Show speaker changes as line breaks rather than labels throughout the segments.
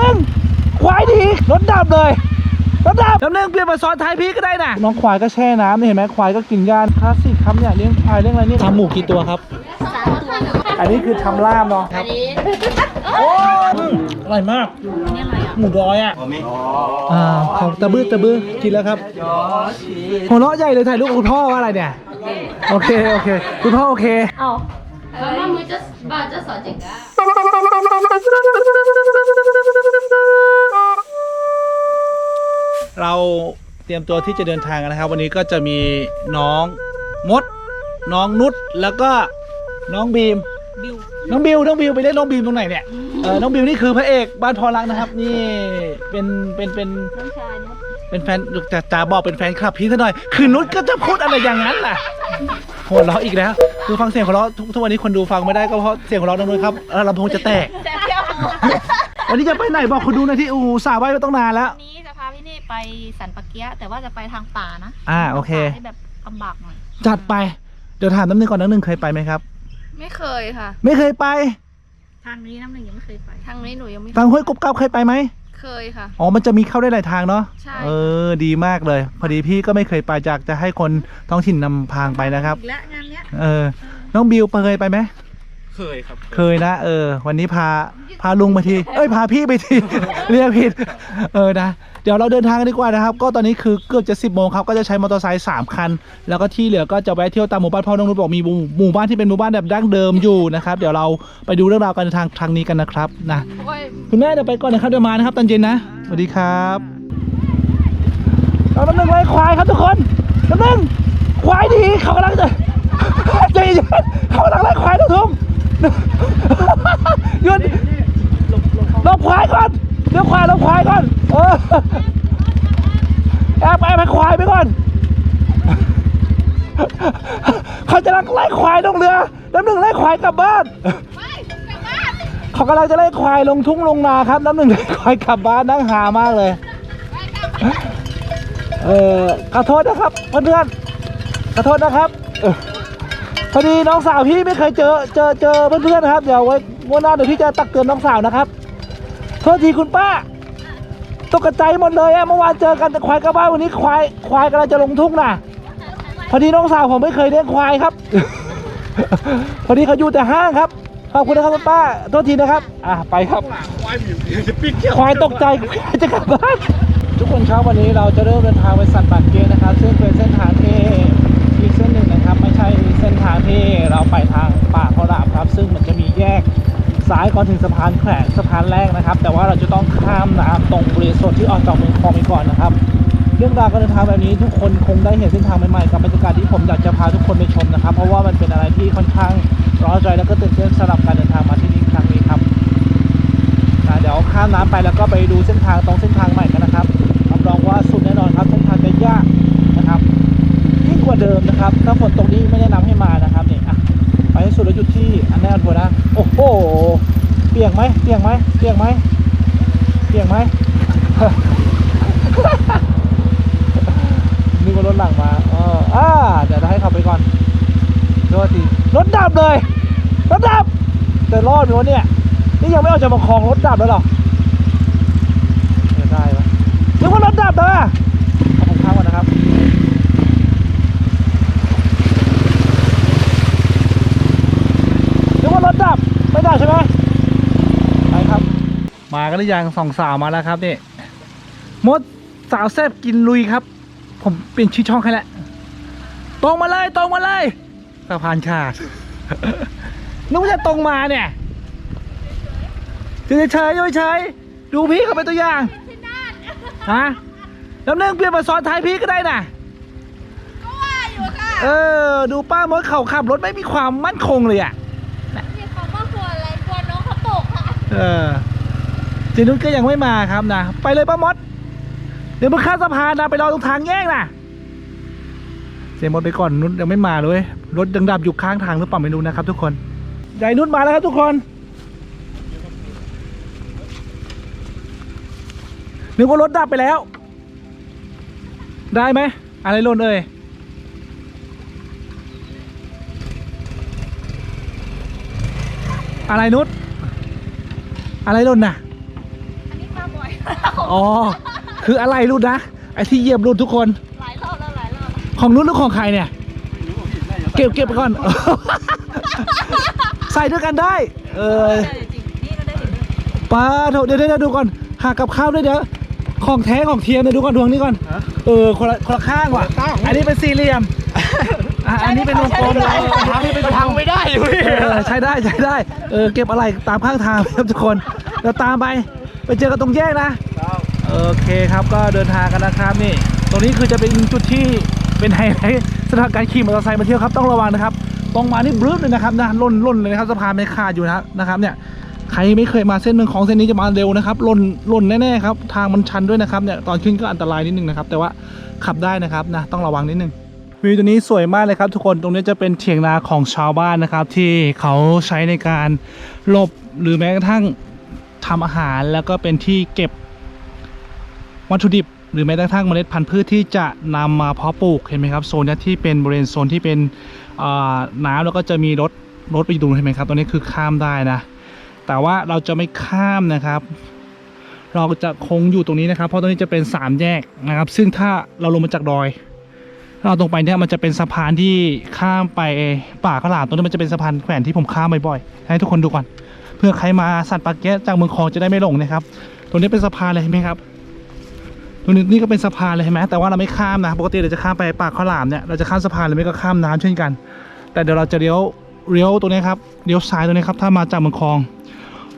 นึงควายดีรถดับเลยรถดับแำเนึงเปลี่ยนมาซ้อนท้ายพี่ก็ได้นะน้องควายก็แช่น้ำนี่เห็นไหมควายก็กินหญ้าคลาสสิกครับเนี่ยเลี้ยงควายเลี้ยงอะไรนี่ทำหมูกี่ตัวครับอันนี้คือทำลาบเนาะอั
น
อร่อยมากหมูดอยอะอ่าของตะบื้อตะบื้อกินแล้วครับหัวเราะใหญ่เลยถ่ายรูปคุณพ่อว่าอะไรเนี่ย โอเคโอเค คุณพ่อโอเค
เอาแล้วมือจะบ้าจะสอน
เจ๋งอะ ราเตรียมตัวที่จะเดินทางกันนะครับ วันนี้ก็จะมีน้องมด น้องนุชแล้วก็น้องบีม
บิว
น้องบิวน้องบิวไปเล่นน้องบีมตรงไหนเนี่ยเออน้องบิวนี่คือพระเอกบ้านพอรักนะครับ นี่เป็นเป็นเป็น
น้องชายนุช
เป็นแฟนจะจะบอกเป็นแฟนคลับพี่ซะหน่อย คือนุชก็จะพูดอะไรอย่างนั้นล่ะหัวเราะอีกแล้ว คือฟังเสียงหัวเราะทุกทุกวันนี้คนดูฟังไม่ได้ก็เพราะเสียงหัวเราะน้องนุชครับเออลำโพงจะแตก
แต่เที่ยว
วันนี้จะไปไหนบอกคนดูหนะที่อูสาวไว้มาต้องนานแล้ว
วันนี้จะพาพี่เน่ ไปสันปะเกียะแต่ว่าจะไปทางป่านะ
อ่าโอเค
ป่าที่แบบลำบากหน่อย
จัดไป เดี๋ยวถามน้ำหนึ่งก่อนน้ำหนึ่งเคยไปไหมครับ
ไม่เคยค่ะ
ไม่เคยไป
ทางนี้น้ำหนึ่งยังไม่เคยไป ทางนี้หนูยังไม่
ทางห้วยกบเก้าเคยไปไหม
เคยค่ะ
อ๋อมันจะมีเข้าได้หลายทางเนาะ
ใช่
เออดีมากเลย พอดีพี่ก็ไม่เคยไปจากจะให้คนท้องถิ่นนำพางไปนะครับ
อีกแล้วงานเนี้ย
เออน้องบิวเคยไปไหม
เคยครับ
เคยนะเออ วันนี้พาพาลุงมาที เอ้ยพาพี่ไปที เรียกผิด เออนะ เดี๋ยวเราเดินทางกันดีกว่านะครับ ก็ตอนนี้คือเกือบจะสิบโมงครับก็จะใช้มอเตอร์ไซค์สามคัน แล้วก็ที่เหลือก็จะแวะเที่ยวตามหมู่บ้านพ่อน้องนุชบอกมีหมู่หมู่บ้านที่เป็นหมู่บ้านแบบดั้งเดิมอยู่นะครับเดี๋ยวเราไปดูเรื่องราวกันทางทางนี้กันนะครับนะ
โอ้ย
คุณแม่เดี๋ยวไปก่อนนะครับเดี๋ยวมานะครับตอนเย็นนะสวัสดีครับเราน้ำหนึ่งไล่ควายครับทุกคนน้ำหนึ่งควายดีเขากำลังจะใจเย็นเขากำลังไล่ควายทุกทุ่มหยุดลงควายก่อน เดี๋ยวควายลงควายก่อนเออแอบแอบให้ควายไปก่อนเขาจะลังไล่ควายลงเรือน้ำหนึ่งไล่ควายกลับบ้านเขากำลังจะไล่ควายลงทุ่งลงนาครับน้ำหนึ่งไล่ควายกลับบ้านนั่งหามากเลยเออขอโทษนะครับเพื่อนๆขอโทษนะครับเออพอดีน้องสาวพี่ไม่เคยเจอเจอเจอเพื่อนๆนะครับเดี๋ยวไว้วันหน้าเดี๋ยวพี่จะตักเตือนน้องสาวนะครับ โทษทีคุณป้าตกใจหมดเลยอะเมื่อวานเจอกันแต่ควายกลับบ้านวันนี้ควายควายกำลังจะลงทุ่งน่ะ พอดีน้องสาวผมไม่เคยเลี้ยงควายครับ พอดีเขาอยู่แต่ห้างครับขอบคุณนะครับคุณป้าโทษทีนะครับอะไปครับ
ควายหมีจะปิ๊กเที่ยว
ควายตกใจควายจะกลับบ้านทุกคนครับวันนี้เราจะเริ่มเดินทางไปสันป่าเกียนะครับ ซึ่งเป็นเส้นทางที่อีกเส้นหนึ่งนะครับ ไม่ใช่เส้นทางที่เราไปทางป่าพรามครับ ซึ่งมันจะมีแยก ซ้ายก่อนถึงสะพานแขวงสะพานแรกนะครับ แต่ว่าเราจะต้องข้ามน้ำตรงบริเวณส่วนที่ออกจากเมืองคลองไปก่อนนะครับ เรื่องราวการเดินทางแบบนี้ทุกคนคงได้เห็นเส้นทางใหม่ๆกับบรรยากาศที่ผมอยากจะพาทุกคนไปชมนะครับ เพราะว่ามันเป็นอะไรที่ค่อนข้างร้อนใจแล้วก็ตื่นเต้นสำหรับการเดินทางมาที่นี่ครั้งนี้ครับเดี๋ยวข้ามน้ำไปแล้วก็ไปดูเส้นทางตรงเส้นทางใหม่กันนะครับรับรองว่าสุดแน่นอนครับเส้นทางจะยากนะครับยิ่งกว่าเดิมนะครับถ้าฝนตกนี้ไม่แนะนำให้มานะครับเนี่อะ ไปให้สุดแล้วหยุดที่อันแน่นอนนะ โอ้โห เปียกไหมเปียกไหมเปียกไหมเปียกไหมนึกว่ารถหลังมาเอออ่าเดี๋ยวเราให้ขับไปก่อนโทษทีรถดับเลย รถดับ แต่รอดไหมวะเนี่ย นี่ยังไม่ออกจากมาคลองรถดับแล้วหรอได้ปะนึกว่ารถดับแล้วอะผมข้ามก่อนนะครับ นึกว่ารถดับ ไม่ดับใช่ไหมไปครับ มากันหรือยังสองสาวมาแล้วครับนี่มดสาวแซบกินลุยครับ ผมเปลี่ยนชื่อช่องให้แล้วตรงมาเลยตรงมาเลยสะพานขาดนึกว่าจะตรงมาเนี่ยจะเฉยๆเฉยๆดูพี่เขาเป็นตัวอย่างฮะแล้วนึ่งเปลี่ยนมาซ้อนท้ายพี่ก็ได้น่ะ
ก็ว่าอยู่ค่ะ
เออ ดูป้ามดเขาขับรถไม่มีความมั่นคงเลยอะ
เออเจ
นุชก็ยังไม่มาครับนะ ไปเลยป้ามด เดี๋ยวมึงข้ามสะพานนะไปรอตรงทางแยกนะเจมดไปก่อนนุชยังไม่มาเลยรถยังดับอยู่ข้างทางหรือเปล่าไม่รู้นะครับ ทุกคนยายนุชมาแล้วครับทุกคนนึกว่ารถดับไปแล้ว ได้ไหมอะไรล่นเอ่ยอะไรนุช อะไรหล่นน่ะ
อันนี้าบ่อย
อ๋อ คืออะไรรุดนะ ไอ้ที่เหยียบรุดทุกคน
หลายรอบแล้วหลายรอบ
ของรุดหรือของใครเนี่ย เก็บเก็บไปก่อน ใส่ด้วยกันได้ เออ
เดี๋ยวจริงนี่ก็ได้ถึง
ปลาโถเดี๋ยวเดี๋ยวเดี๋ยวดูก่อน หากับข้าวด้วยเดี๋ยว ของแท้ของเทียมเดี๋ยวดูก่อนดวงนี้ก่อน เออคนละคนละข้างว่ะ อันนี้เป็นสี่เหลี่ยม อะอันนี้เป็นวงกลมเออทางนี้เป็นวงกล
พัง
ม
ไม่ได้อยู่พี่
เออใช้ได้ใช้ได้เออเก็บอะไรตามข้างทางครับทุกคนเดี๋ยวตามไปไปเจอกันตรงแยกนะโอเคครับก็เดินทางกันนะครับนี่ ตรงนี้คือจะเป็นจุดที่เป็นไฮไลท์สำหรับการขี่มอเตอร์ไซค์มาเที่ยวครับต้องระวังนะครับตรงมานี่บลื้ดเลยนะครับนะล่นล่นเลยนะครับสะพานไม่ขาดอยู่นะนะครับเนี่ยใครไม่เคยมาเส้นเมืองของเส้นนี้จะมาเร็วนะครับล่นล่นแน่ๆครับทางมันชันด้วยนะครับเนี่ยตอนขึ้นก็อันตรายนิดนึงนะครับแต่ว่าขับได้นะครับนะต้องระวังนิดนึง วิวตัวนี้สวยมากเลยครับทุกคนตรงนี้จะเป็นเถียงนาของชาวบ้านนะครับ ที่เขาใช้ในการหลบหรือแม้กระทั่งทำอาหารแล้วก็เป็นที่เก็บวัตถุดิบ หรือแม้กระทั่งเมล็ดพันธุ์พืชที่จะนำมาเพาะปลูกเห็นไหมครับโซนนี้ที่เป็นบริเวณโซนที่เป็นน้ำแล้วก็จะมีรถรถไปดูเห็นไหมครับตรงนี้คือข้ามได้นะ แต่ว่าเราจะไม่ข้ามนะครับ เราจะคงอยู่ตรงนี้นะครับ เพราะตรงนี้จะเป็นสามแยกนะครับ ซึ่งถ้าเราลงมาจากดอย เราตรงไปเนี่ยมันจะเป็นสะพานที่ข้ามไปป่าข้าวหลามตรงนี้มันจะเป็นสะพานแขวนที่ผมข้ามบ่อยๆให้ทุกคนดูก่อน เพื่อใครมาสันปาเกะจากเมืองคองจะได้ไม่หลงนะครับตรงนี้เป็นสะพานเลยเห็นไหมครับตรงนี้นี่ก็เป็นสะพานเลยเห็นไหมแต่ว่าเราไม่ข้ามนะปกติเราจะข้ามไปป่าข้าวหลามเนี่ยเราจะข้ามสะพานหรือไม่ก็ข้ามน้ำเช่นกัน แต่เดี๋ยวเราจะเลี้ยวเลี้ยวตรงนี้ครับเลี้ยวซ้ายตรงนี้ครับถ้ามาจากเมืองคลอง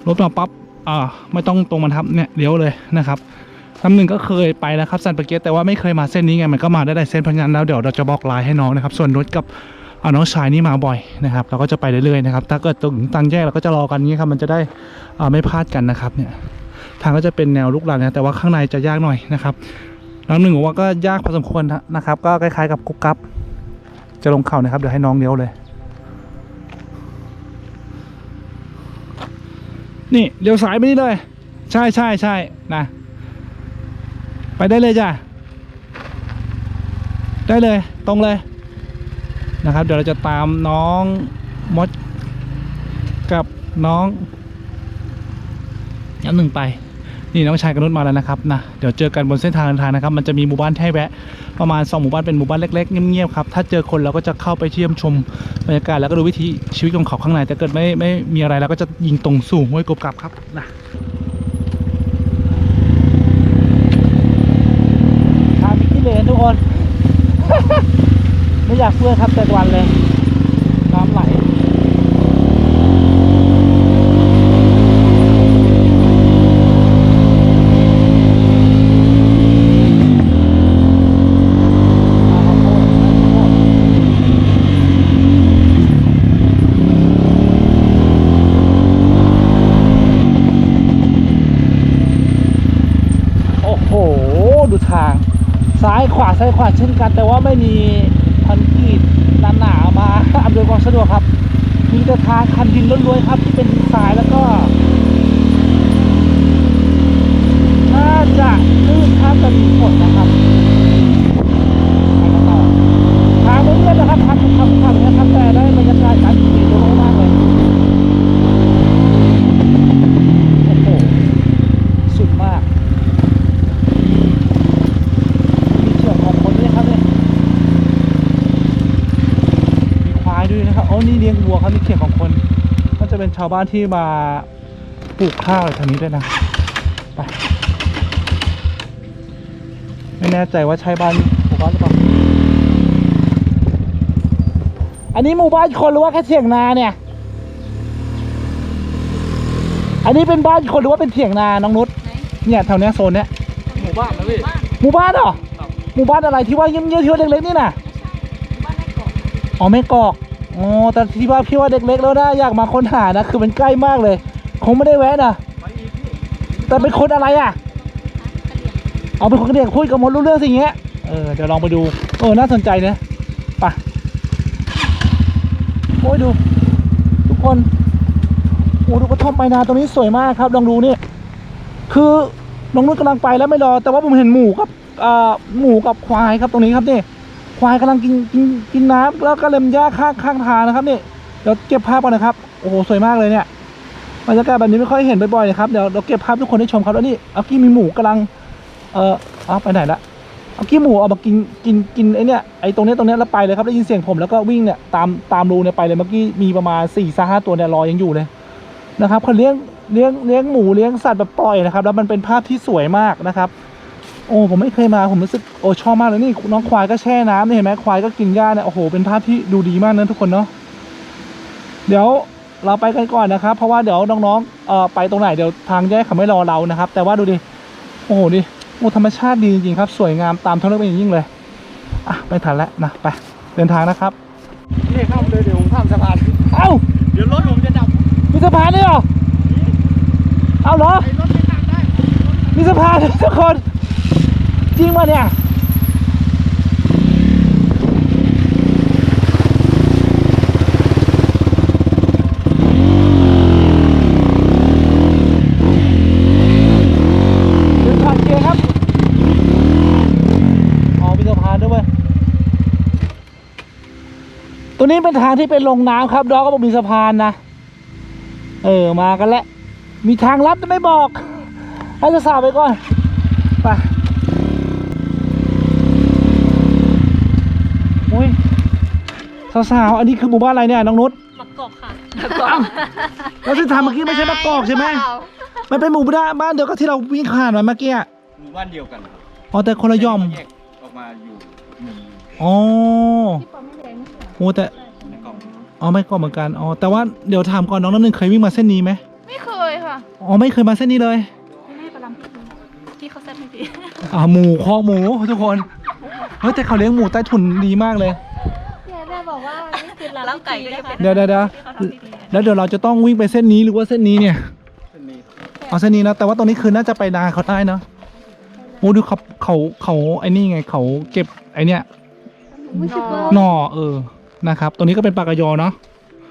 รถมาปั๊บอ่าไม่ต้องตรงมันครับเนี่ยเลี้ยวเลยนะครับ คำหนึ่งก็เคยไปแล้วครับซันปาเกตแต่ว่าไม่เคยมาเส้นนี้ไงมันก็มาได้หลายเส้นพราะงั้นแล้วเดี๋ยวเราจะบอกไลน์ให้น้องนะครับ ส่วนรถกับอ่าน้องชายนี่มาบ่อยนะครับเราก็จะไปเรื่อยๆนะครับถ้าเกิดตรงตังแยกเราก็จะรอกันนี้ครับมันจะได้ไม่พลาดกันนะครับเนี่ยทางก็จะเป็นแนวลูกรังนะแต่ว่าข้างในจะยากหน่อยนะครับน้องหนึ่งบอกว่าก็ยากพอสมควรนะครับ ก็คล้ายๆกับกุ๊กกับจะลงเข่านะครับเดี๋ยวให้น้องเลี้ยวเลย นี่เลี้ยวสายไปนี่เลย ใช่ใช่ใช่นะ ไปได้เลยจ้ะ ได้เลยตรงเลยนะครับ เดี๋ยวเราจะตามน้องมดกับน้องย้ำหนึ่งไป นี่น้องชายกนุชมาแล้วนะครับนะเดี๋ยวเจอกันบนเส้นทางเดินทางนะครับ มันจะมีหมู่บ้านให้แวะประมาณ 2 หมู่บ้านเป็นหมู่บ้านเล็กๆเงียบๆครับถ้าเจอคนเราก็จะเข้าไปเที่ยมชมบรรยากาศแล้วก็ดูวิถีชีวิตของเขาข้างในแต่เกิดไม่ไม่มีอะไรเราก็จะยิงตรงสู่ห้วยกบกลับครับนะทางมีขี้เลนทุกคน ไม่อยากเพื่อครับแต่วันเลย น้ำไหลโอ้โหดูทาง ซ้ายขวาซ้ายขวาเช่นกัน แต่ว่าไม่มี ล้วนๆครับ ที่เป็นดินทรายแล้วก็ น่าจะลื่นถ้าจะมีฝนนะครับไปกันต่อทางไม่เรียบนะครับทางขับขับนะครับ แต่ได้บรรยากาศการขี่ดูมากๆเลย โอ้โห สุดมาก มีเชือกของคนด้วยครับเนี่ย มีควายด้วยนะครับ อ๋อ นี่เลี้ยงวัวครับมีเขียงของคนก็จะเป็น ชาวบ้านที่มาปลูกข้าวอะไรทางนี้ด้วยนะไปไม่แน่ใจว่าใช่บ้านหมู่บ้านหรือเปล่าอันนี้หมู่บ้านคนหรือว่าแค่เถียงนาเนี่ย อันนี้เป็นบ้านคนหรือว่าเป็นเถียงนาน้องนุช
ไหน
เนี่ยแถวเนี้ยโซนเนี้ย
หมู่บ้านนะพี่
บ้าน
หมู่บ้านเหรอ
ครับ
หมู่บ้านอะไรที่ว่าเยี่ยมๆที่ว่าเล็กๆนี่น่ะ
บ้านแม่กอก
อ๋อแม่กอก โอ๋อแต่ที่ว่าพี่ว่าเด็กๆแล้วนะอยากมาค้นหานะ คือมันใกล้มากเลย คงไม่ได้แวะนะแต่เป็นคนอะไรอะ
กระเอา
เป็นคนเดียกพูดกับมดรู้เรื่องสิ่งเงี้ยเออเดี๋ยวลองไปดูเออน่าสนใจนะไปโอ้ยดู ทุกคนโอ้ดูกระท่อมไปนาตรงนี้สวยมากครับลองดูนี่คือน้องนุชกำลังไปแล้วไม่รอ แต่ว่าผมเห็นหมูกับอ่าหมูกับควายครับตรงนี้ครับนี่ ควายกำลังกินกินกินน้ำแล้วก็เล็มหญ้าข้างข้างทางนะครับนี่เดี๋ยวเก็บภาพก่อนนะครับโอ้โหสวยมากเลยเนี่ยบรรยากาศแบบนี้ไม่ค่อยเห็นบ่อยๆเลยครับเดี๋ยวเราเก็บภาพทุกคนได้ชมครับแล้วนี่เอากี้มีหมูกำลังเออเอาไปไหนละเอากี้หมูเอามากินกินกินไอเนี้ยไอตรงนี้ตรงนี้แล้วไปเลยครับได้ยินเสียงผมแล้วก็วิ่งเนี่ยตามตามรูเนี่ยไปเลยเมื่อกี้มีประมาณสี่สห้าตัวเนี่ยรอยังอยู่เลยนะครับเขาเลี้ยงเลี้ยงเลี้ยงหมูเลี้ยงสัตว์แบบปล่อยนะครับ แล้วมันเป็นภาพที่สวยมากนะครับ โอ้ผมไม่เคยมาผมรู้สึกโอ้ชอบมากเลยนี่น้องควายก็แช่น้ำนี่เห็นไหมควายก็กินหญ้าเนี่ยโอ้โหเป็นภาพที่ดูดีมากนะทุกคนเนาะเดี๋ยวเราไปกันก่อนนะครับ เพราะว่าเดี๋ยวน้องๆเอ่อไปตรงไหนเดี๋ยวทางแยกเขาไม่รอเรานะครับ แต่ว่าดูดิโอ้โหดิโอ้ธรรมชาติดีจริงๆครับ สวยงามตามท้องเรื่องเป็นอย่างยิ่งเลยอะไม่ทันแล้วนะไปเดินทางนะครับ
นี่เข้าเลยเดี๋ยวผมข้ามสะพาน
เอ้า
เดี๋ยวรถผมจะดับ
มีสะพานด้วยเหรอเอาเหรอ
ไอ้รถไม่ข้ามได้
มีสะพานด้วยทุกคน จริงป่ะเนี่ยเดินผ่านเกียร์ครับอ๋อมีสะพานด้วยตัวนี้เป็นทางที่เป็นลงน้ำครับ ดอกก็บอกมีสะพานนะ เออ มากันแล้ว มีทางลัดแต่ไม่บอก ให้จะสาวไปก่อน ไปโอ้ย สาวๆ อันนี้คือหมู่บ้านอะไรเนี่ยน้องนุช
มักกอกค่ะ
แล้วเส้นทางเมื่อกี้ไม่ใช่มะกอกใช่ไหมมันเป็นหมู่บ้านบ้านเดียวกับที่เราวิ่งผ่านมาเมื่อกี้อะ
หมู่บ้านเดียวกันครับ
อ๋อแต่คนละย่อม
แยกออกมาอยู่หนึ่ง
อ๋อโอ้แต่
ในกล่อง
อ๋อไม่ก็เหมือนกันอ๋อแต่ว่าเดี๋ยวถามก่อนน้องน้ำหนึ่งเคยวิ่งมาเส้นนี้ไหม
ไม่เคยค่ะ
อ๋อไม่เคยมาเส้นนี้เลย
ไม่ให้ประลำพี่พี่เขาเซ็ตให้พี่
อ่าหมูคอกหมูทุกคนเฮ้ยแต่เขาเลี้ยงหมูใต้ถุนดีมากเลย
แม่บอก ว่านี่คือร้านไก่ก็จะเป็น
เดี๋ยวเดี๋ยวเดี๋ยว
ที่เขาทำพิธี
แล้วเดี๋ยวเราจะต้องวิ่งไปเส้นนี้หรือว่าเส้นนี้เนี่ย
เส้นนี้
เอาเส้นนี้นะแต่ว่าตรงนี้คือน่าจะไปนาเขาได้เนาะโอ้ดูเขาเขาเขาไอ้นี่ไงเขาเก็บไอเนี้ยหน่อเออนะครับตรงนี้ก็เป็นปลากระยอเนาะ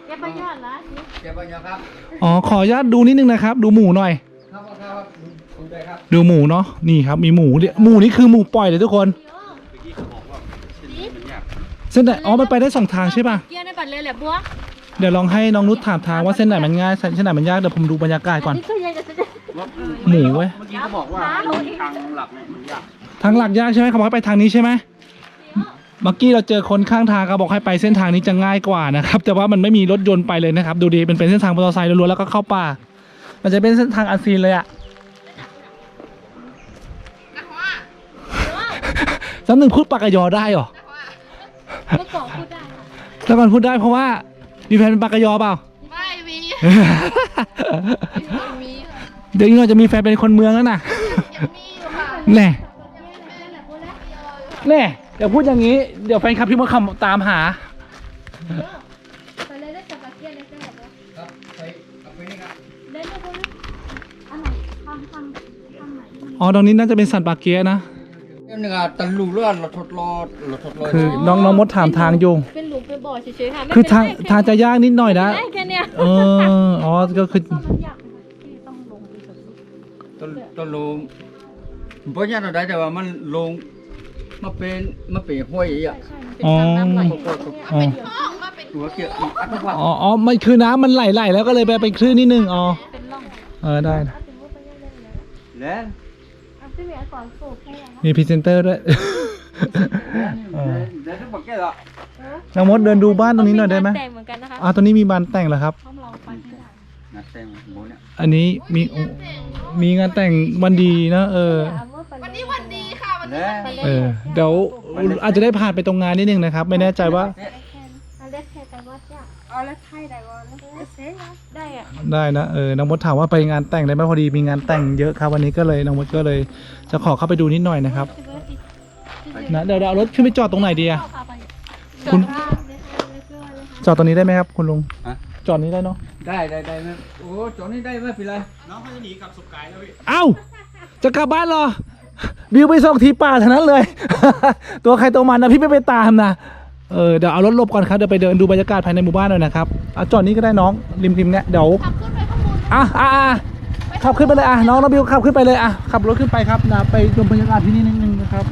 แกไปยอดนะ
เดี๋ยวไปยังครับ
อ๋อขออนุญาตดูนิดนึงนะครับ ดูหมูหน่อย
ครับครับคุณใจครับ
ดูหมูเนาะนี่ครับมีหมูเนี่ยหมูนี่คือหมูปล่อยเลยทุกคน เส้นไหนอ๋อมันไปได้สองทางใช่ป่ะ
เกียร์ในบัตรเลยแหละบัว
เดี๋ยวลองให้น้องนุชถามทางว่าเส้นไหนมันง่ายเส้นไหนมันยากเดี๋ยวผมดูบรรยากาศก่อน
นี่คือยังจะจะ
ว่า
หมูเว้ย
เมื่อกี้เขาบอกว่าทางหลักเนี่ยมันยาก
ทางหลักยากใช่ไหมเขาบอกให้ไปทางนี้ใช่ไหมเมื่อกี้เราเจอคนข้างทางเขาบอกให้ไปเส้นทางนี้จะง่ายกว่านะครับ แต่ว่ามันไม่มีรถยนต์ไปเลยนะครับ ดูดีเป็นเป็นเส้นทางมอเตอร์ไซค์ล้วนๆแล้วก็เข้าป่า มันจะเป็นเส้นทางอันซีนเลยอะสำหนึ่งพูดปากกยอได้เหรอ
เมื่อก่อนพูดได้
แล้วก่อนพูดได้เพราะว่ามีแฟนเป็นปากกยอเปล่า
ไม่มีมี
เดี๋ยวอีกหน่อยจะมีแฟนเป็นคนเมืองแล้วนะ
มีอยู่ค่ะ
แน่แน่เดี๋ยวพูดอย่างนี้เดี๋ยวแฟนคลับพี่มดคำตามหา
ไปเลยได้จับเกียร์ในเส้นแบบ
ครับไปเอาไปนี่ครับ
ได้เลยบัวอันไหนทางทางทางไหน
อ๋อตรงนี้น่าจะเป็นสันปาเกียะนะ
เนี่ยนึงอะตันลูเลื่อนเราทดลองเราทดลอง
คือน้องน้องมดถามทางอยู่
เป็นหลุมเป็นบ่อเฉยๆค่ะ
คือทางทางจะยากนิดหน่อยนะ
ได้แค่เนี้ย
เออ อ๋อ ก็คือ
ต้องมันยากที่ต้องลงอีกแบบ
ต้นต้นลงเพราะงั้นเราได้แต่ว่ามันลงมาเป็นมาเป็นห้วยอะ
อ๋ออ๋อ
หัวเกี่ยวอัดมากกว่า
อ๋ออ๋อมันคือน้ำมันไหลๆแล้วก็เลยไปเป็นคลื่นนิดนึง อ๋อ
เป็นร่อง
เออ ได้นะ
แล้ว
พี่เมียก่อนสูบแค่ไหน
มีพรีเซนเตอร์ด้วยเออ
แล้วต้องบอกแกเหรอ
น้องมดเดินดูบ้านตรงนี้หน่อยได้ไหม
แต่งเหมือนกันนะคะ
อ่าตรงนี้มีบานแต่งเหรอครับ
พร้อมเราไปให้ได้
นัดแต่งหมูเนี่ย
อันนี้มีมีงานแต่งวันดีนะเออ
วันนี้วันดีค่ะ วันนี้
แล้ว
เออ เดี๋ยวอาจจะได้ผ่านไปตรงงานนิดนึงนะครับ ไม่แน่ใจว่า
เอาเล็กแค่แต่ว่าจะเอาเล็กไทยได้ก่อนเซ็ ได้อะ
ได้นะเออน้องมดถามว่าไปงานแต่งได้ไหมพอดีมีงานแต่งเยอะครับวันนี้ก็เลยน้องมดก็เลยจะขอเข้าไปดูนิดหน่อยนะครับนะเดี๋ยวเดี๋ยวเอารถขึ้นไปจอดตรงไหนดีอะคุณจอดตรงนี้ได้ไหมครับคุณลุง
ฮะ
จอดนี้ได้เนาะ
ได้ได้ได้ไหมโอ้จอดนี่ได้ไหมพี่ไร
เอ้าจะกลับบ้านเหรอบิวไปส่งทีป่าเท่านั้นเลย ตัวใครตัวมันนะพี่ไม่ไปตามนะ เออเดี๋ยวเอารถหลบก่อนครับเดี๋ยวไปเดินดูบรรยากาศภายในหมู่บ้านหน่อยนะครับเอาจอดนี้ก็ได้น้องริมริมๆเนี่ยเดี๋ยว
ขับขึ้นไปข้างบน
อะอะอะขับขึ้นไปเลยอะน้องน้องบิวขับขึ้นไปเลยอะขับรถขึ้นไปครับนะไปชมบรรยากาศที่นี่นิดนึงนะครับ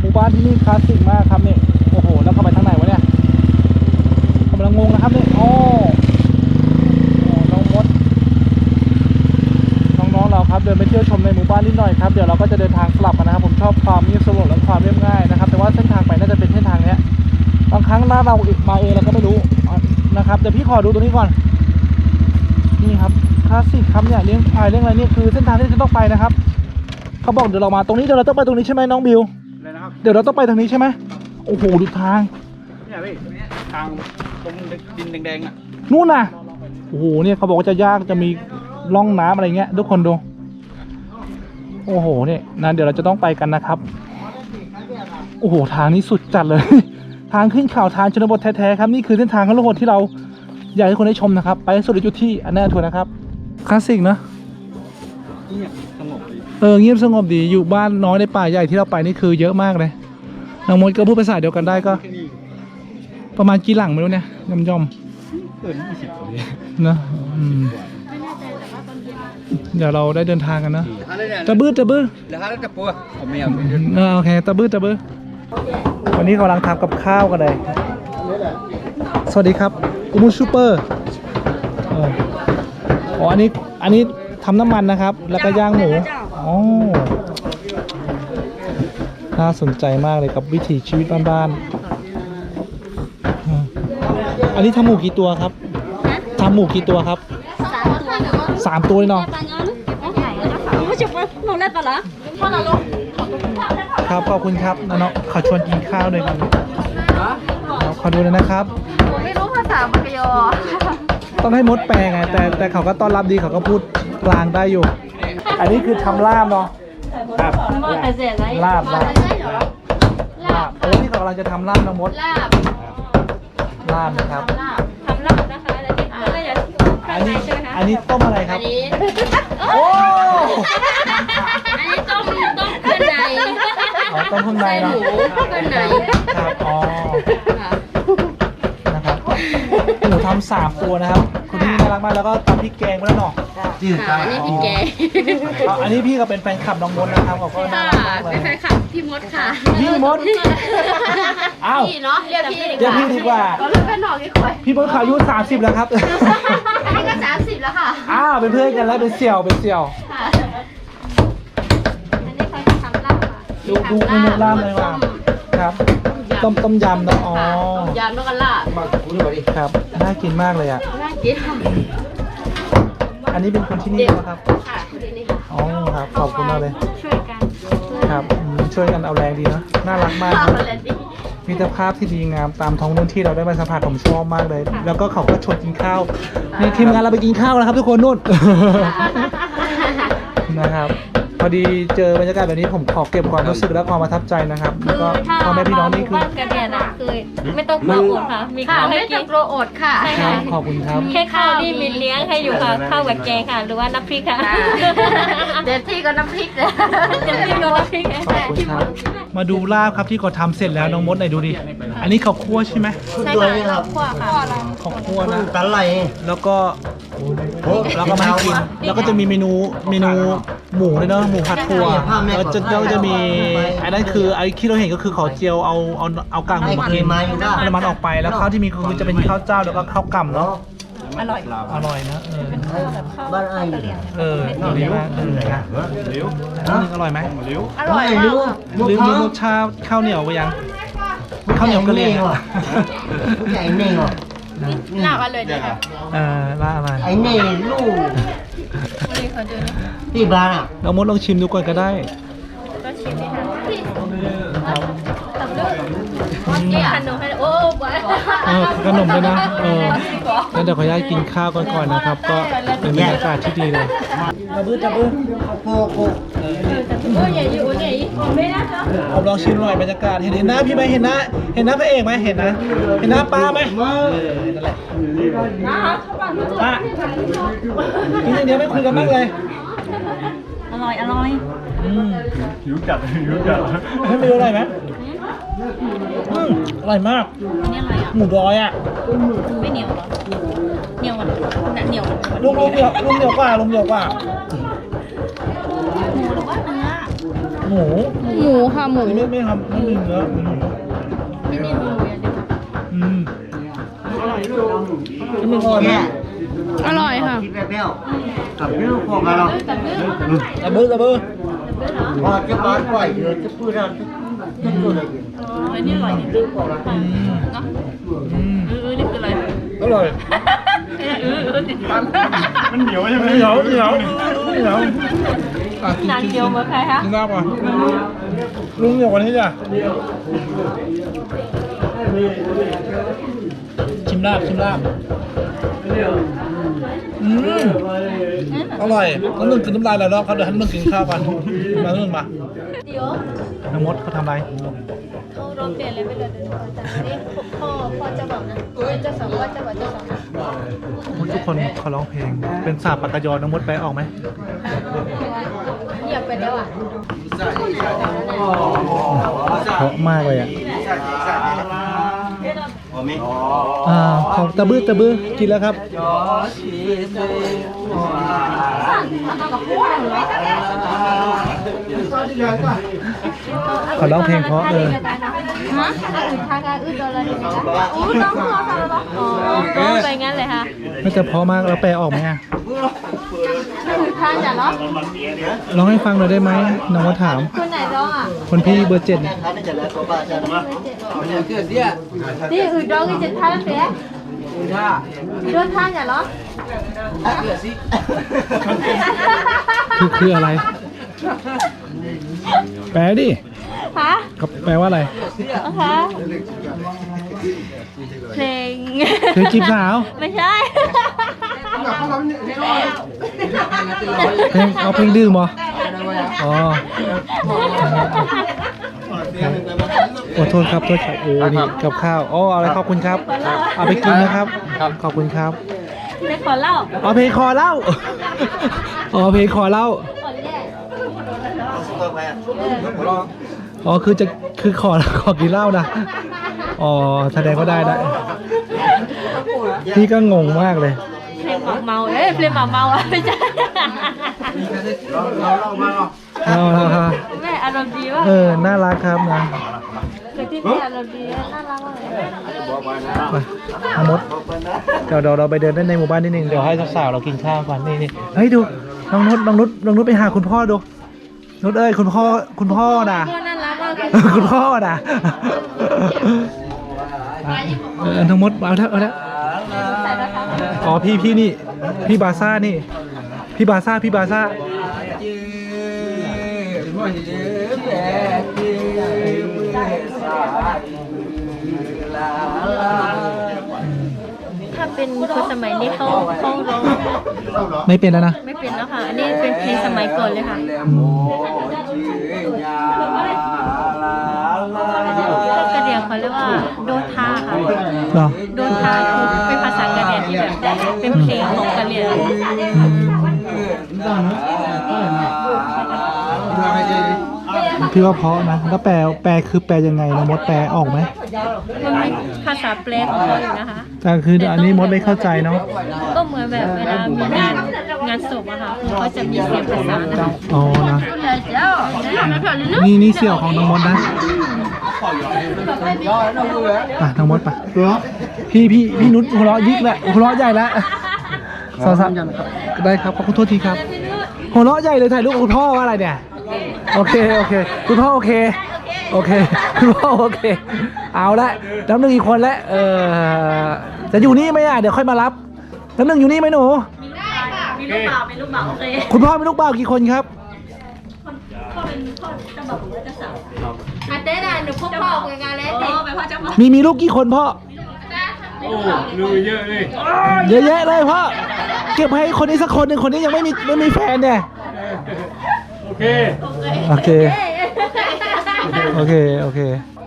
หมู่บ้านที่นี่คลาสสิกมากครับนี่โอ้โหแล้วเข้าไปทางไหนวะเนี่ยผมกำลังงงนะครับนี่อ๋ออ๋อน้องมดดินไปเที่ยวชมในหมู่บ้านนิดหน่อยครับเดี๋ยวเราก็จะเดินทางกลับกันนะครับผมชอบความเงียบสงบและความเรียบง่ายนะครับแต่ ว่าเส้นทางไปน่าจะเป็นเส้นทางเนี้ยบางครั้งหน้าเรามาเองเราก็ไม่รู้นะครับเดี๋ยวพี่ขอดูตรงนี้ก่อน นี่ครับคลาสสิกครับเนี่ยเลี้ยงควายเลี้ยงอะไรนี่คือเส้นทางที่จะต้องไปนะครับเขาบอกเดี๋ยวเรามาตรงนี้เดี๋ยวเราต้องไปตรงนี้ใช่ไหมน้องบิว
เลยนะครับ
เดี๋ยวเราต้องไปทางนี้ใช่ไหมโอ้โหดูทาง
เนี่ยพี่ทางตรงดินแดงๆอะ
นู่นน่ะโอ้โหเนี่ยเขาบอกว่าจะยากจะมีร่องน้ำอะไรเงี้ยทุกคนดูโอ้โหเนี่ยนะเดี๋ยวเราจะต้องไปกันนะครับ โอ้โหทางนี้สุดจัดเลย ทางขึ้นเขาทางชนบทแท้ๆครับนี่คือเส้นทางทั้งหมดที่เราอยากให้คนได้ชมนะครับ ไปให้สุดจุดที่อันแน่ถูกนะครับคลาสสิกเนอะ
เนี่ยสงบดี
เออเงียบสงบดีอยู่บ้านน้อยในป่าใหญ่ที่เราไปนี่คือเยอะมากเลยน้องมดก็พูดภาษาเดียวกันได้ก็
แค่นี้
ประมาณกี่หลังไม่รู้เนี่ยย่อมย่อม
เกินยี่สิบกว่าเลย
ๆนะอืมเดี๋ยวเราได้เดินทางกันนะ
อะไรเนี่ย
ตะบื้อตะบื้อ
เดี๋ยวหาแล้วจะปัวผมไม่เอา
เออโอเคตะบื้อตะบื้อ วันนี้กำลังทำกับข้าวกันเลย สวัสดีครับอุมุชูเปอร์เอออ๋ออันนี้อันนี้ทำน้ำมันนะครับ แล้วก็ย่างหมูอ๋อน่าสนใจมากเลยกับวิถีชีวิตบ้านๆอืมอันนี้ทำหมูกี่ตัวครับทำหมูกี่ตัวครับ
สามตัวหรือว่า
สามตัวเลยเนาะ
ปลาเงาลูกใหญ่แล้วค่ะไม่ใช่ปลาหนูเล่นปลาละพ่อละลูก
ครับขอบคุณครับน้องๆขอชวนกินข้าวด้วยครับครับขอดูเลยนะครับ
ผมไม่รู้ภาษาปากยอ
ต้องให้มดแปลไงแต่แต่เขาก็ต้อนรับดีเขาก็พูดกลางได้อยู่ อันนี้คือทำลาบเนาะครับ
ว่าแต่เสร็จแล้ว
ลาบลาบ
ใช่เหรอ
ลาบโอ้นี่เขากำลังจะทำลาบน้องมด
ลาบ
ลาบนะครับ
ลาบทำลาบนะคะแล้วนี่ก็เลยจะ
อันนี้อันนี้ต้มอะไรครับ
อันนี้
โอ้
อันนี้ต้มต้มเครื่องใน
อ๋อ ต้มข้างในเนาะ
ใส่หมูเครื่องใน
ครับอ๋อ
ค่ะ
นะครับหมูทำสามตัวนะครับคุณพี่น่ารักมากแล้วก็ตำพริกแกงไปแล้วเนาะ
ค่ะอันนี้พี่แก
เอาอันนี้พี่ก็เป็นแฟนคลับน้องมดนะครับเขาก็น่า
ค่ะ
รักมากเล
เป็
ย
นแฟนคลับพี่มดค่ะ
พี่มดอ้าว
พี่เนาะเรียกพี่
เรียกพี่ดีกว่า
ก็เรียกเป็นหนอกที่คอย
พี่มดเขาอายุ30แล้วครับ
อันนี้ก็สามสิบแล้วค่ะ
อ้าวเป็นเพื่อนกันแล้วเป็นเสี่ยวเป็นเสี่ยว ดูดูเมนูลาบเลยว่ะครับต้มต้มยำเนอะอ๋อ
ต้มยำแล้วก็ลาบ
ครับน่ากินมากเลยอะ
น่ากินค่ะ
อันนี้เป็นคนที่นี่นะครับ
ค่ะทีนี้ค่ะ
อ๋อครับขอบคุณมากเลย
ช่วยกัน
ครับอืมช่วยกันเอาแรงดีเนอะน่ารักมาก
ข้า
ควรับ
เลยดิ
มิตรภาพที่ดีงามตามท้องนู่นที่เราได้มาสัมผัสผมชอบมากเลย แล้วก็เขาก็ชวนกินข้าวนี่ทีมงานเราไปกินข้าวแล้วครับทุกคนนู่นนะครับ พอดีเจอบรรยากาศแบบนี้ผมขอเก็บความรู้สึกและความประทับใจนะครับ แล้วก็พ่อแม่พี่น้องนี่คือ
บ้านกันเนี่ยนะคือไม่ต้องกลัวอดค่ะ มี
ค่ะ
ข้าวให้
ไม่
กิ
จะ
น
กลัวอดค่ะ
ใช่
ครั
ค่ะ
บขอบคุณครับ
แค่ข้าวนี่มีเลี้ยงให้อยู่ค่ะข้าวกับแกงค่ะ หรือว่าน้ำพริกค่ะ
เด็ดที่ก็น้ำพริกเลย
น้ำพริกกับน้ำพริก
ขอบคุณครับ มาดูลาบครับที่เขาทำเสร็จแล้วน้องมดไหนดูดิ อันนี้เขาคั่วใช่ไหม
ใช่ค่ะข้าวคั่วค่ะ
เขาคั่วนะ
ตะไล
แล้วก็ แล้วก็มาให้กิน แล้วก็จะมีเมนู เมนู หมูด้วยเนอะหมูผัดถั่วแล้วจะแล้วก็จะมีอันนั้นคือไอ้ที่เราเห็นก็คือเขาเจียวเอาเอาเอากากหมูมากินเอาน้ำมันออกไปแล้วข้าวที่มีคือจะเป็นข้าวเจ้าแล้วก็ข้าวกล่ำเนาะ
อร่อย
อร่อยนะเออ
บ้านไอ้
เออดีมากเออนะอันนี้อร่อยไหม
อร่อย
ไม่
มาก
รู้
ค่ะ
ลืมลืมรสชาติข้าวเหนียวไปยังข้าวเหนียวกะเหรี่ยงอะ
ไอ้เน่งอะ
หนักกันเลยดีค่ะ
เออล่าอะไร
ไอ้เน่ลูก ที่บ้านอะ
เรามดลองชิมดูก่อนก็ได้
ก็ชิมไหมคะ
ครับ
กินขนมให้โอ้บอย
เออขนมด้วยนะเออแล้วเดี๋ยวขออนุญาตกินข้าวก่อนก่อนนะครับ ก็เป็นบรรยากาศที่ดีเลย ตะบื้อตะบื้อ
โคโค
โอ้ยอย่าอยู่เนี่ยไม่ได้ค่ะ
ผมลองชิมหน่อยบรรยากาศเห็นเห็นหน้าพี่ไหมเห็นหน้าเห็นหน้าพระเอกไหมเห็นนะเห็นหน้าป้าไหมเออนั่นแหละป้ากินอย่างเดียวไม่คุยกันบ้างเลย
อร่อยอร่อย
หิวจัดหิวจัด
ให้ไม่รู้อร่อยไหมอืมอร่อยมาก
อันนี้อะไรอะ
หมูร้อยอะ
ไม่เหนียวเหรอเหนียวกว่าน่ะเหนียว
ลุงลุงเดียวลุงเดียวกว่าลุงเดียวกว่า
หมูห
มู
ค่ะหมู
ไม่ไม่ครับไม่มีเนื้ออืม
ที่นี่หมูอย่างเดียว
อืมอร่อยมาก
อร่อยค่ะ
คิดแบบเนี้ยกับเรื่องพวกเรา
ตะบื้อตะบื้อ
พอจะมาปล่อยเธอจะพูดเราจะพูดอะไร
อันนี้อร่อยจริงๆเนาะ
อืม
เออนี่คืออะไร
อร่อย
เออเออติดฟัน
มันเหนียวใช่ไหมเหนียวเหนียวเหนียว อะกิ
นานเกียวมาใครคะ
กินลาบอะลุงเดียวกว่านี้จ้ะชิมลาบชิมลาบ อืมอร่อยน้ำมึงกินน้ำลายหลายรอบครับเดี๋ยวให้น้ำมึงกินข้าวกันมาน้ำมึงมา
เดี๋ยว
น้องมดเขาทำอะไร
เขาร้องเปลี่ยนเลยไม่เลยเดี๋ยวดูก่อนแต่นี่พ่อพ่อจะบอกนะเจะสองพ่อจะบอกเจะสองนะ
ทุกคนเขาร้องเพลง เป็นสาปากกยอน้องมดแปลออกไหม
เงียบไปแล้วอะ
เพราะมากเลยอะ อ่าของตะบื้อตะบื้อกินแล้วครับเขาร้องเพลงเพราะเออ
ฮะอื่นทางการอื่นโดนอะไรเนี่ยนะอู้น้องหัวฟังแล้วปะอ๋อก็ไปงั้นเลยค่ะ
ไม่จะเพราะมากแล้วแปลออกไหมอะ
อื่นทางอย่าล้อ
ร้องให้ฟังหน่อยได้ไหมน้องมดถาม
คนไหนร้องอะ
คนพี่เบอร์เจ็ดเนี่ย
นี่อื่นร้องอีกเจ็ดท่านเสียโดนท่านอย่าล้อ
คือคืออะไร แปลดิ
ฮะ
เขาแปลว่าอะไร
ฮะ เพลง
เคยจีบสาว
ไม่ใช่
เพลงเอาเพลงดื่มเหรออ๋อขอโทษครับโทษครับโอ้นี่กับข้าวอ๋ออะไรขอบคุณครับ เอาไปกินนะครับ ขอบคุณครับ
ได้ขอเล่า
เอาเพลงคอเหล่าอ๋อเพลงคอเหล่า
ก่อนแรก
อ๋อคือจะคือขอขอกินเหล้านะ อ๋อแสดงว่าได้ได้พี่ก็งงมากเลย
เพลงหมาเมา เอ้ยเพลงหมาเมาอะไม่ใช่
เอาละครับ
แม่อารมณ์ดีว่ะ
เออ น่ารักครับนะ
เกิดที่แม่อารมณ์ดีน่ารักมากเลย
มาเอามดเดี๋ยวเดี๋ยวเราไปเดินเล่นในหมู่บ้านนิดนึงเดี๋ยวให้สาวๆเรากินข้าวก่อนนี่นี่เฮ้ยดูน้องนุชน้องนุชน้องนุชไปหาคุณพ่อดูนุชเอ้ยคุณพ่อคุณพ่อน่ะ
พ่อน่ารักมากเลย
คุณพ่อน่ะ เออน้องมดเอาแล้วเอาแล้ว
ใส่รองเท้า
อ๋อพี่พี่นี่ พี่บาซ่านี่ พี่บาซ่าพี่บาซ่า
ถ้าเป็นคนสมัยนี้เขาเขาร้อง
ไม่เป็นแล้วนะ
ไม่เป็นแล้วค่ะ อันนี้เป็นเพลงสมัยก่อนเลยค่ะ ยงเขาเรียกว่าโดทาค่ะ
เหรอ
โดทาคือเป็นภาษากะเหรี่ยงที่แบบเป็นเพลงของกะเหรี่ยง
อืมพี่ว่าเพราะนะแล้วแปลแปลคือแปลยังไงนะมดแปลออกไหม
มันมีภาษาแปลของเขาอยู่นะคะ
แต่คืออันนี้มดไม่เข้าใจเนาะ
ก็เหมือนแบบเวลามีงานงานศพอะค่ะเขาจะมีเสียงภาษานะคะ
อ๋อนะนี่นี่เสี่ยวของน้องมดนะ อะน้องมดไปพี่พี่พี่นุชหัวเราะยิกแหละหัวเราะใหญ่แล้วสาวสามได้ครับขอโทษทีครับหัวเราะใหญ่เลยถ่ายรูปกับคุณพ่อว่าอะไรเนี่ยโอเคโอเคคุณพ่อโอเคโอเคคุณพ่อโอเค เอาละน้ำหนึ่งอีกคนแล้วเออจะอยู่นี่ไหมอะเดี๋ยวค่อยมารับน้ำหนึ่งอยู่นี่ไหมหนู
มีลูกบ่าวมีลูกบ่าวโอเค
คุณพ่อมีลูกบ่าวกี่คนครับ
อาเต้น่ะหนูพบพ่อคุยกันแล้วเด็กไปพ่อจะมา
มีมีลูกกี่คนพ่อเยอะแยะเลยพ่อ เก็บให้คนนี้สักคนหนึ่งคนนี้ยังไม่มีไม่มีแฟนเนี่ย โอเค โอเค โอเค โอเค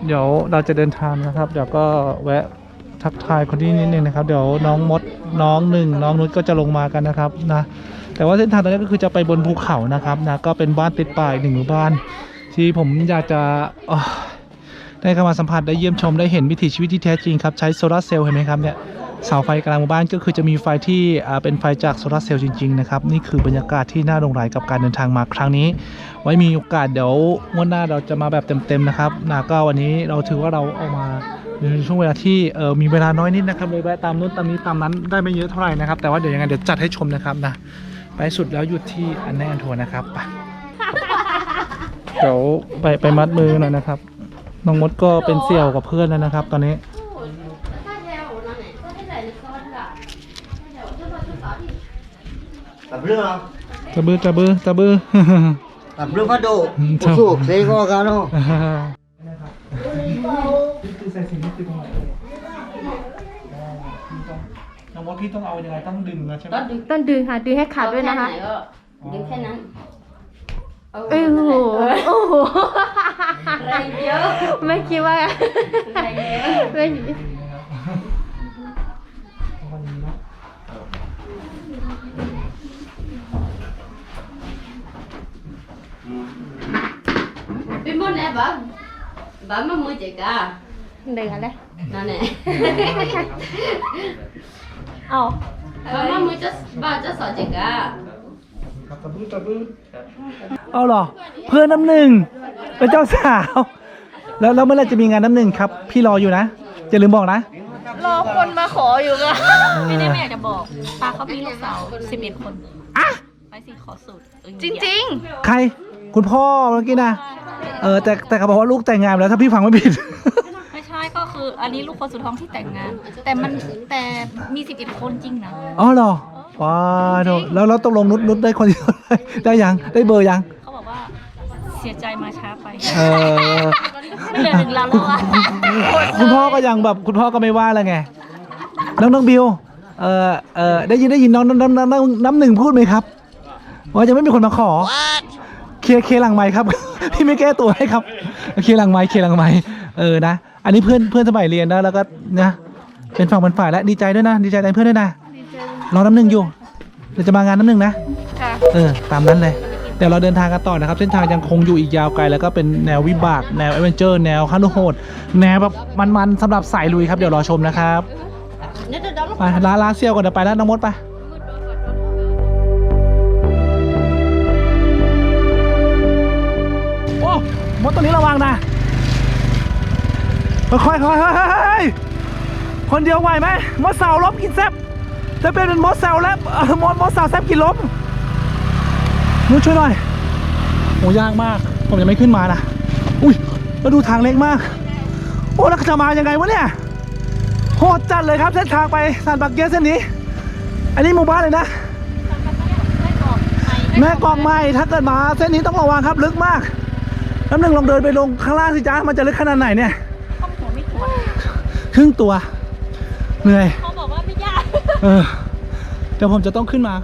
เดี๋ยวเราจะเดินทางนะครับ เดี๋ยวก็แวะทักทายคนที่นิดนึงนะครับ เดี๋ยวน้องมดน้องหนึ่งน้องนุชก็จะลงมากันนะครับนะ แต่ว่าเส้นทางตรงนี้ก็คือจะไปบนภูเขานะครับนะ ก็เป็นบ้านติดป่าอีกหนึ่งหมู่บ้าน ที่ผมอยากจะได้เข้ามาสัมผัสได้เยี่ยมชมได้เห็นวิถีชีวิตที่แท้จริงครับใช้โซลาร์เซลล์เห็นไหมครับเนี่ยเสาไฟกลางหมู่บ้านก็คือจะมีไฟที่เป็นไฟจากโซลาร์เซลล์จริงๆนะครับนี่คือบรรยากาศที่น่าหลงไหลกับการเดินทางมาครั้งนี้ ไว้มีโอกาสเดี๋ยววันหน้าเราจะมาแบบเต็มๆนะครับนะก็วันนี้เราถือว่าเราเอามาเป็นช่วงเวลาที่เออมีเวลาน้อยนิดนะครับเลยแวะตามนู้นตามนี้ตามนั้นได้ไม่เยอะเท่าไหร่นะครับแต่ว่าเดี๋ยวยังไงเดี๋ยวจัดให้ชมนะครับนะไปสุดแล้วหยุดที่อันแน่อันทัวร์นะครับไป เดี๋ยวไปไปมัดมือหน่อยนะครับ น้องมดก็เป็นเสี่ยวกับเพื่อนแล้วนะครับ ตอนนี้
tập lương không
ตะบือตะบือตะบือ
tập lương phát độ
Ừ,
một
chào.
số thế có cả đâu
คือใส่สิ่งนี้คือตรงไหนน้องมดพี่ต้องเอายังไงต้องดึงนะใช่ไหม
ต้องดึงค่ะ ดึงให้ขาดด้วยนะคะ
ดึงแค่นั้น
เอ้ยโอ้โหโอ้โห
แรงเยอะ
ไม่คิดว่า
แรง เยอะ
ไม่
วันนี้เนาะ
Biết môn này bà Bà mà mua chị cả
ดึงอะไร
Nè nè
เอา
Bà mà mua cho bà cho sợ chị cả
ตะบือตะบือเอาเหรอ เพื่อนน้ำหนึ่งเป็นเจ้าสาว แล้วแล้วเมื่อไหรจะมีงานน้ำหนึ่งครับ พี่รออยู่นะอย่าลืมบอกนะ
รอคนมาขออยู่ค่ะ
ไม่ได้ไม่อยากจะบอกตาเขามีลูกสาว11คน
อะ
ไปสิขอสูตรเออ
จริง
ใครคุณพ่อเมื่อกี้นะเออแต่แต่เขาบอกว่าลูกแต่งงานแล้วถ้าพี่ฟังไม่ผิด
ไม่ใช่ก็คืออันนี้ลูกคนสุดท้องที่แต่งงาน แต่มันแต่มี11คนจริงนะ
อ๋อเหรอ ว้าโถแล้วแล้วตกลงนุชนุชได้คนเดียวได้ได้ยังได้เบอร์ยัง
เขาบอกว่าเสียใจมาช้าไป
เออ
ไม่เหลือหนึ่งแล้วแล้วอะ
คุณพ่อก็ยังแบบคุณพ่อก็ไม่ว่าแล้วไง น้องน้องบิวเออเออได้ยินได้ยินน้องน้องน้องน้องน้ำหนึ่งพูดไหมครับว่าจะไม่มีคนมาขอ เคลียร์เคลียร์หลังไม้ครับ พี่ไม่แก้ตัวให้ครับ เคลียร์หลังไม้เคลียร์หลังไม้เออนะ อันนี้เพื่อนเพื่อนสมัยเรียนนะแล้วก็นะเป็นฝั่งเป็นฝ่ายแล้วดีใจด้วยนะ ดีใจแทนเพื่อนด้วยนะ รอน้ำหนึ่งอยู่เดี๋ยวจะมางานน้ำหนึ่งนะ
ค่ะ
เออ ตามนั้นเลย เดี๋ยวเราเดินทางกันต่อนะครับ เส้นทางยังคงอยู่อีกยาวไกล แล้วก็เป็นแนววิบาก แนวแอดเวนเจอร์ แนวขั้นโหด แนวแบบมันๆสำหรับสายลุยครับ เดี๋ยวรอชมนะครับ ไปลาลาเซียวก่อนเดี๋ยวไปแล้วน้องมดไป โอ้ มดตัวนี้ระวังนะค่อยๆค่อยๆๆคนเดียวไหวไหมมดเสาล้มกินแซบ จะเป็นมดเสาแล้วเอ่อมดมดเสาแซบกินล้มนุชช่วยหน่อยโอ้ยากมาก ผมยังไม่ขึ้นมานะ อุ้ยแล้วดูทางเล็กมาก โอ้แล้วจะมายังไงวะเนี่ยโหดจัดเลยครับเส้นทางไปซานปักเกียเส้นนี้ อันนี้หมู่บ้านเลยนะแม่กองไม้ถ้าเกิดมาเส้นนี้ต้องระวังครับลึกมากน้ำหนึ่งลองเดินไปลงข้างล่างสิจ้ามันจะลึกขนาดไหนเนี่ย
ข้อหัวไม่ปวด
ครึ่งตัวเหนื่อย เดี๋ยวผมจะต้องขึ้นมา